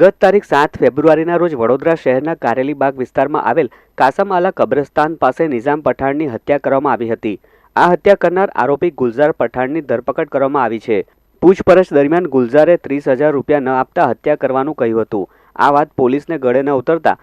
ગત તારીખ સાત ફેબ્રુઆરીના રોજ વડોદરા શહેરના કારેલીબાગ વિસ્તારમાં આવેલ કાસમઆલા કબ્રસ્તાન પાસે નિઝામ પઠાણની હત્યા કરવામાં આવી હતી. આ હત્યા કરનાર આરોપી ગુલઝાર પઠાણની ધરપકડ કરવામાં આવી છે. પૂછપરછ દરમિયાન ગુલઝારે ત્રીસ હજાર રૂપિયા ન આપતા હત્યા કરવાનું કહ્યું હતું. આ વાત પોલીસને ગળે ન ઉતરતા.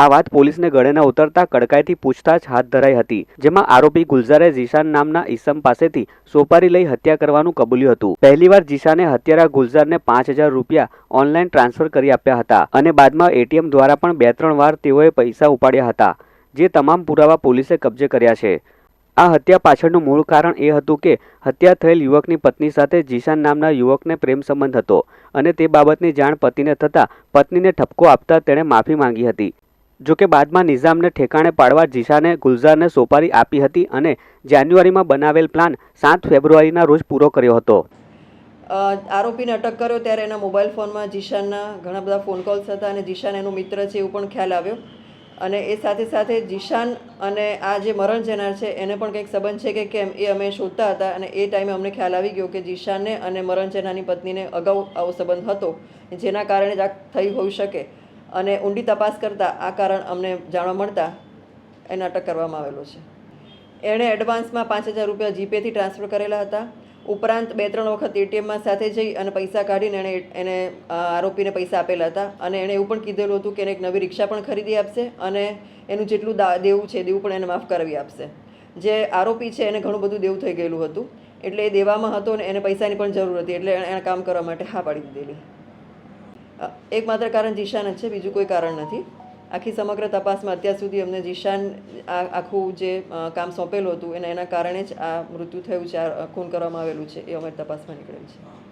આ વાત પોલીસને ગળે ન ઉતરતા કડકાઈથી પૂછતાછ હાથ ધરાઈ હતી, જેમાં આરોપી ગુલઝારે જીશાન નામના ઈસમ પાસેથી સોપારી લઈ હત્યા કરવાનું કબૂલ્યું હતું. પહેલીવાર જીશાને હત્યારા ગુલઝારને પાંચ હજાર રૂપિયા ઓનલાઈન ટ્રાન્સફર કરી આપ્યા હતા અને બાદમાં એટીએમ દ્વારા પણ બે ત્રણ વાર તેઓએ પૈસા ઉપાડ્યા હતા, જે તમામ પુરાવા પોલીસે કબજે કર્યા છે. આ હત્યા પાછળનું મૂળ કારણ એ હતું કે હત્યા થયેલ યુવકની પત્ની સાથે જીશાન નામના યુવકને પ્રેમ સંબંધ હતો અને તે બાબતની જાણ પતિને થતાં પત્નીને ઠપકો આપતા તેણે માફી માંગી હતી. જોકે બાદમાં નિઝામને ઠેકાણે પાડવા જીશાને ગુલઝારને સોપારી આપી હતી અને જાન્યુઆરીમાં બનાવેલ પ્લાન સાત ફેબ્રુઆરીના રોજ પૂરો કર્યો હતો. આરોપીને અટક કર્યો ત્યારે એના મોબાઈલ ફોનમાં જીશાનના ઘણા બધા ફોન કોલ્સ હતા અને જીશાન એનો મિત્ર છે એવું પણ ખ્યાલ આવ્યો. અને એ સાથે સાથે જીશાન અને આ જે મરણ જનાર છે, એને પણ કંઈક સંબંધ છે કે કેમ એ અમે શોધતા હતા અને એ ટાઈમે અમને ખ્યાલ આવી ગયો કે જીશાનને અને મરણ જનારની પત્નીને અગાઉ આવો સંબંધ હતો, જેના કારણે જ આ થઈ હોઈ શકે. અને ઊંડી તપાસ કરતાં આ કારણ અમને જાણવા મળતા એને અટક કરવામાં આવેલો છે. એણે એડવાન્સમાં પાંચ હજાર રૂપિયા જીપેથી ટ્રાન્સફર કરેલા હતા. ઉપરાંત બે ત્રણ વખત એટીએમમાં સાથે જઈ અને પૈસા કાઢીને એણે એને આરોપીને પૈસા આપેલા હતા. અને એણે એવું પણ કીધેલું હતું કે એને એક નવી રિક્ષા પણ ખરીદી આપશે અને એનું જેટલું દા, દેવું છે દેવું પણ એને માફ કરાવી આપશે. જે આરોપી છે એને ઘણું બધું દેવું થઈ ગયેલું હતું. એટલે એ દેવામાં હતો ને એને પૈસાની પણ જરૂર હતી. એટલે એણે કામ કરવા માટે હા પાડી દીધેલી. એકમાત્ર કારણ જીશાન જ છે, બીજું કોઈ કારણ નથી. આખી સમગ્ર તપાસમાં અત્યાર સુધી અમને જીશાન આખું જે કામ સોંપેલું હતું, એને એના કારણે જ આ મૃત્યુ થયું છે, આ ખૂન કરવામાં આવેલું છે, એ અમારી તપાસમાં નીકળેલ છે.